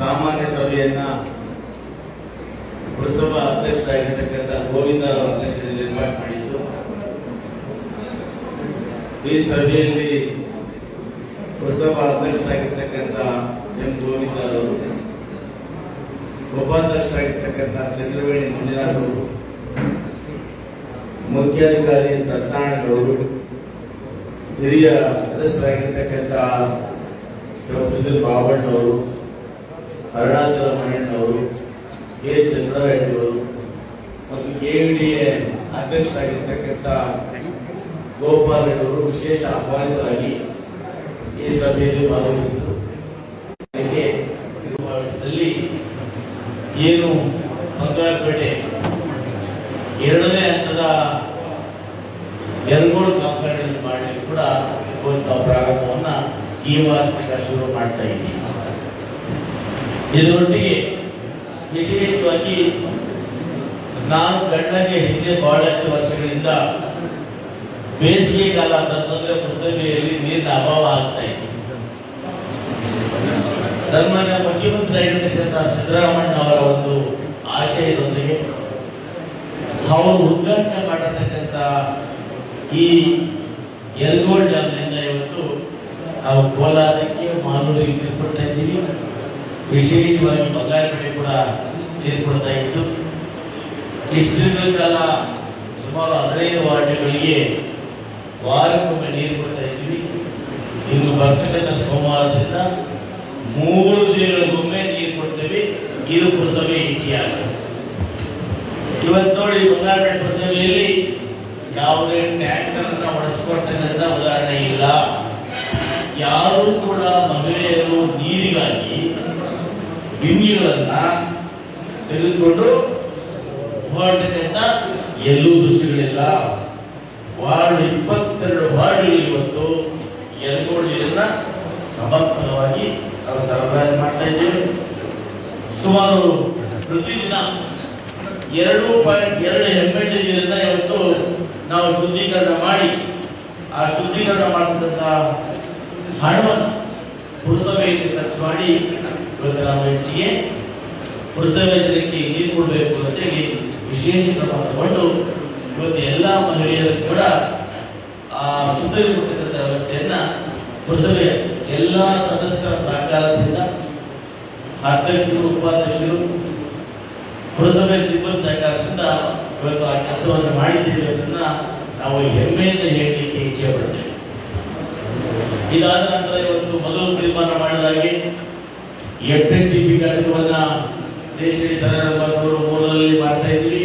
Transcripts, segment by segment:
ಸಾಮಾನ್ಯ ಸಭೆಯನ್ನ ಪುರಸಭಾ ಅಧ್ಯಕ್ಷರಾಗಿರ್ತಕ್ಕಂಥ ಗೋವಿಂದ ಅವರ ಅಧ್ಯಕ್ಷತೆಯಲ್ಲಿ ಏರ್ಪಾಡು ಮಾಡಿದ್ದು. ಈ ಸಭೆಯಲ್ಲಿ ಪುರಸಭಾ ಅಧ್ಯಕ್ಷರಾಗಿರ್ತಕ್ಕಂಥ ಎಂ ಗೋವಿಂದ ಅವರು ಉಪಾಧ್ಯಕ್ಷರಾಗಿರ್ತಕ್ಕಂಥ ಚಂದ್ರವೇಣಿ ಮಂಜುನಾಥ್ ಅವರು, ಮುಖ್ಯಾಧಿಕಾರಿ ಸತ್ಯನಾರಾಯಣಗೌಡರು ಹಿರಿಯ ಸದಸ್ಯರಾಗಿರ್ತಕ್ಕಂಥ ಸುಧೀರ್ ಬಾಬಣ್ಣವರು ಅರುಣಾಚಲ ಮಣ್ಣವರು ಕೆ. ಚಂದ್ರರೆಡ್ಡಿಯವರು ಮತ್ತು ಕೆ. ಡಿ. ಎ. ಅಧ್ಯಕ್ಷರಾಗಿರ್ತಕ್ಕಂಥ ಗೋಪಾಲ್ ರೆಡ್ಡಿ ಅವರು ವಿಶೇಷ ಆಹ್ವಾನಿತರಾಗಿ ಈ ಸಭೆಯಲ್ಲಿ ಭಾಗವಹಿಸಿದರು. ಏನು ಬಂಗಾರಪೇಟೆ ಎರಡನೇ ಹಂತದ ಎರಗೋಳು ಕಾಮಗಾರಿಗಳನ್ನು ಮಾಡಲಿಕ್ಕೆ ಕೂಡ ಇವತ್ತು ಪ್ರಾರಂಭವನ್ನು ಈ ವಾರದಿಂದ ಶುರು ಮಾಡ್ತಾ ಇದ್ದೀವಿ. ಇದರೊಟ್ಟಿಗೆ ವಿಶೇಷವಾಗಿ ನಾನು ಗಂಡಗೆ ಹಿಂದೆ ಬಹಳಷ್ಟು ವರ್ಷಗಳಿಂದ ಬೇಸಿಗೆ ಕಾಲ ಅಂತಂದ್ರೆ ಪುಸ್ತಕೆಯಲ್ಲಿ ನೀರಿನ ಅಭಾವ ಆಗ್ತಾ ಇದೆ. ಸನ್ಮಾನ್ಯ ಮುಖ್ಯಮಂತ್ರಿ ಆಗಿರ್ತಕ್ಕಂಥ ಸಿದ್ದರಾಮಣ್ಣ ಅವರ ಒಂದು ಆಶಯದೊಂದಿಗೆ ಅವರು ಉದ್ಘಾಟನೆ ಮಾಡಿರ್ತಕ್ಕಂಥ ಈ ಯಲ್ಗೋಳ್ ಡ್ಯಾಮ್ನಿಂದ ಇವತ್ತು ನಾವು ಕೋಲಾರಕ್ಕೆ ಮಾಲೂರಿಗೆ ತಿಳ್ಕೊಳ್ತಾ ಇದ್ದೀವಿ. ವಿಶೇಷವಾಗಿ ಬಂಗಾರಪೇಟೆ ಕೂಡ ನೀರು ಕೊಡ್ತಾ ಇತ್ತು. ಇಷ್ಟು ಕಾಲ ಸುಮಾರು ಹದಿನೈದು ವಾರ್ಡ್ಗಳಿಗೆ ವಾರಕ್ಕೊಮ್ಮೆ ನೀರು ಕೊಡ್ತಾ ಇದ್ದೀವಿ ಇನ್ನು ಬರ್ತಕ್ಕಂಥ ಸೋಮವಾರದಿಂದ ಮೂರು ದಿನಗಳಿಗೊಮ್ಮೆ ನೀರು ಕೊಡ್ತೇವೆ. ಇದು ಪುರಸಭೆ ಇತಿಹಾಸ. ಇವತ್ತು ನೋಡಿ ಬಂಗಾರಪೇಟೆ ಪುರಸಭೆಯಲ್ಲಿ ಯಾವುದೇ ಟ್ಯಾಂಕರ್ನ ಬಳಸ್ಕೊಳ್ತಕ್ಕಂಥ ಉದಾಹರಣೆ ಇಲ್ಲ. ಯಾರು ಕೂಡ ಮಹಿಳೆಯರು ನೀರಿಗಾಗಿ ಬಿಂದಿಗಳನ್ನ ತೆಗೆದುಕೊಂಡು ಹೊರಟಕ್ಕಂಥ ಎಲ್ಲೂ ದೃಶ್ಯಗಳಿಲ್ಲ ವಾರ್ಡ್ ಇಪ್ಪತ್ತೆರಡು ವಾರ್ಡ್ಗಳು ಇವತ್ತು ಎರಡು ನೀರನ್ನ ಸಮರ್ಪಕವಾಗಿ ನಾವು ಸರಬರಾಜು ಮಾಡ್ತಾ ಇದ್ದೇವೆ. ಸುಮಾರು ಪ್ರತಿದಿನ ಎರಡು ಪಾಯಿಂಟ್ ಎರಡು ಎಂ ನೀರನ್ನ ಇವತ್ತು ನಾವು ಶುದ್ಧೀಕರಣ ಮಾಡಿ, ಆ ಶುದ್ಧೀಕರಣ ಮಾಡಿದಂಥ ಹಣವನ್ನು ಪುರಸಭೆಯಲ್ಲಿ ಖರ್ಚು ಮಾಡಿ ಇವತ್ತು ನಾವು ಹೆಚ್ಚಿಗೆ ಪುರಸಭೆ ಜನಕ್ಕೆ ನೀರು ಕೊಡಬೇಕು ಅಂತೇಳಿ ವಿಶೇಷ ಕ್ರಮ ತಗೊಂಡು ಇವತ್ತು ಎಲ್ಲ ಮಹಿಳೆಯರು ಕೂಡ ಆ ಶುದ್ಧೀಕರಿಸತಕ್ಕಂಥ ವ್ಯವಸ್ಥೆಯನ್ನು ಪುರಸಭೆ ಎಲ್ಲ ಸದಸ್ಯರ ಸಹಕಾರದಿಂದ ಅಧ್ಯಕ್ಷರು, ಉಪಾಧ್ಯಕ್ಷರು, ಪುರಸಭೆ ಸಿಬ್ಬಂದಿ ಸಹಕಾರದಿಂದ ಇವತ್ತು ಆ ಕೆಲಸವನ್ನು ಮಾಡಿದ್ದೀವಿ ಅದನ್ನ ನಾವು ಹೆಮ್ಮೆಯಿಂದ ಹೇಳಲಿಕ್ಕೆ ಇಚ್ಛೆ ಪಡ್ತೇವೆ. ಇದಾದ ನಂತರ ಇವತ್ತು ಮೊದಲು ತೀರ್ಮಾನ ಮಾಡಿದಾಗೆ ಎಫ್ ಎಸ್ ಟಿ ಪಿ ಘಟಕವನ್ನ ದೇಶದ ಬಂದವರು ಮೂಲದಲ್ಲಿ ಮಾಡ್ತಾ ಇದ್ವಿ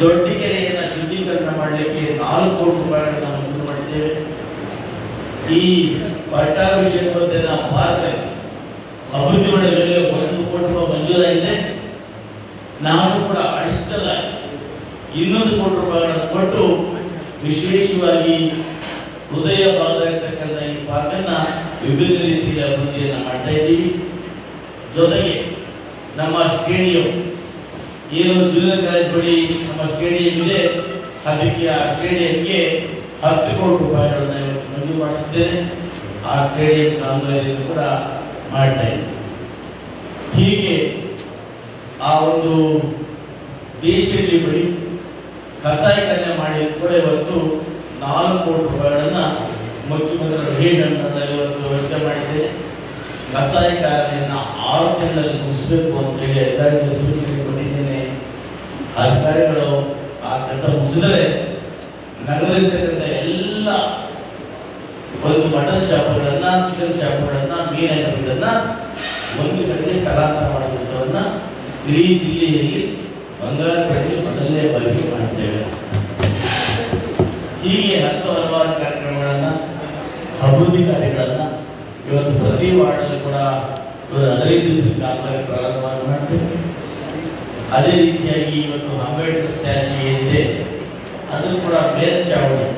ದೊಡ್ಡ ಕೆರೆಯನ್ನು ಶುದ್ಧೀಕರಣ ಮಾಡಲಿಕ್ಕೆ ನಾಲ್ಕು ಕೋಟಿ ರೂಪಾಯಿಗಳನ್ನು ಮಂಜೂರು ಮಾಡಿದ್ದೇವೆ. ಈ ಪಟ್ಟಾಭಿಷೇಕದ ಪಾತ್ರ ಅಭಿವೃದ್ಧಿ ಮಾಡಲು ಒಂದು ಕೋಟಿ ರೂಪಾಯಿ ಮಂಜೂರಾಗಿದೆ. ನಾವು ಕೂಡ ಅಷ್ಟಲ್ಲ ಇನ್ನೊಂದು ಕೋಟಿ ರೂಪಾಯಿಗಳನ್ನು ಕೊಟ್ಟು ವಿಶೇಷವಾಗಿ ಹೃದಯ ಭಾಗ ಈ ಪಾರ್ಕನ್ನ ವಿವಿಧ ರೀತಿಯ ಅಭಿವೃದ್ಧಿಯನ್ನು ಮಾಡ್ತಾ ಇದ್ದೀವಿ. ಜೊತೆಗೆ ನಮ್ಮ ಸ್ಟೇಡಿಯಂ ಏನು ಜೂನಿಯರ್ ಕಾಲೇಜ್ ಬಳಿ ನಮ್ಮ ಸ್ಟೇಡಿಯಂ ಇದೆ ಅದಕ್ಕೆ ಆ ಸ್ಟೇಡಿಯಂಗೆ ಹತ್ತು ಕೋಟಿ ರೂಪಾಯಿಗಳನ್ನು ಇವತ್ತು ಮಂಜೂರು ಮಾಡಿಸಿದ್ದೇನೆ. ಆ ಸ್ಟೇಡಿಯಂ ಕಾಮಗಾರಿಯನ್ನು ಕೂಡ ಮಾಡ್ತಾ ಇದ್ದೀನಿ ಹೀಗೆ ಆ ಒಂದು ದೇಶದಲ್ಲಿ ಬಳಿ ಕಸಾಯಿಖಾನೆ ಮಾಡಿ ಕೂಡ ಇವತ್ತು ನಾಲ್ಕು ಕೋಟಿ ರೂಪಾಯಿಗಳನ್ನು ಮುಖ್ಯಮಂತ್ರಿ ಮಹೇಶ್ ಅಂತ ಇವತ್ತು ಕಸಾಯಿ ಮಾಡಿದ್ದೇನೆ ಕಸಾಯಿಖಾನೆಯನ್ನ ಆರು ತಿಂಗಳಲ್ಲಿ ಮುಗಿಸ್ಬೇಕು ಅಂತೇಳಿ ಎಲ್ಲರಿಗೂ ಸೂಚನೆ ಕೊಟ್ಟಿದ್ದೇನೆ. ಅಧಿಕಾರಿಗಳು, ಆ ಕೆಲಸ ಮುಗಿಸಿದರೆ ನಗರದಲ್ಲಿರ್ತಕ್ಕಂಥ ಎಲ್ಲ ಒಂದು ಮಟನ್ ಶಾಪ್ಗಳನ್ನು ಚಿಕನ್ ಶಾಪ್ಗಳನ್ನು, ಮೀನು ಒಂದು ಕಡೆಗೆ ಸ್ಥಳಾಂತರ ಮಾಡೋ ಕೆಲಸವನ್ನು ಇಡೀ ಜಿಲ್ಲೆಯಲ್ಲಿ ಬಂಗಾರಪೇಟೆಯಲ್ಲಿ ಮೊದಲನೇ ಬಾರಿಗೆ ಮಾಡ್ತೇವೆ. ಹೀಗೆ ಹತ್ತು ಹಲವಾರು ಕಾರ್ಯಕ್ರಮಗಳನ್ನು ಅಭಿವೃದ್ಧಿ ಕಾರ್ಯಗಳನ್ನ ಕೂಡ ಹದಿನೈದು ದಿವಸದ ಕಾಲದಲ್ಲಿ ಪ್ರಾರಂಭವನ್ನು ಮಾಡ್ತೇವೆ. ಅದೇ ರೀತಿಯಾಗಿ ಇವತ್ತು ಅಂಬೇಡ್ಕರ್ ಸ್ಟ್ಯಾಚ್ಯೂ ಏನಿದೆ, ಅದು ಕೂಡ ಮೇಲ್ಚಾವಣಿ.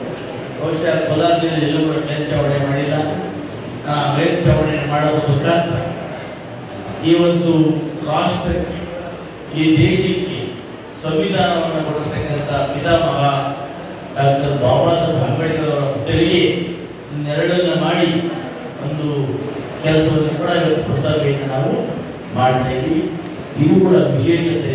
ಬಹುಶಃ ಪದಾರ್ಥದಲ್ಲಿ ಎಲ್ಲೂ ಕೂಡ ಮೇಲ್ಚಾವಣಿ ಮಾಡಿಲ್ಲ. ಮೇಲ್ಚಾವಣಿ ಮಾಡೋದ್ರ ಮುಖಾಂತರ. ಈ ಒಂದು ರಾಷ್ಟ್ರಕ್ಕೆ, ಈ ದೇಶಕ್ಕೆ ಸಂವಿಧಾನವನ್ನು ಕೊಡತಕ್ಕಂಥ ಪಿತಾಮಹ ಡಾಕ್ಟರ್ ಬಾಬಾ ಸಾಹೇಬ್ ಅಂಬೇಡ್ಕರ್ ಅವರ ತೆರಿಗೆ ನೆರಳನ್ನು ಮಾಡಿ ಒಂದು ಕೆಲಸವನ್ನು ಕೂಡ ಇವತ್ತು ಪುಸ್ತಕದಿಂದ ನಾವು ಮಾಡ್ತಾ ಇದ್ದೀವಿ ಇದು ಕೂಡ ವಿಶೇಷತೆ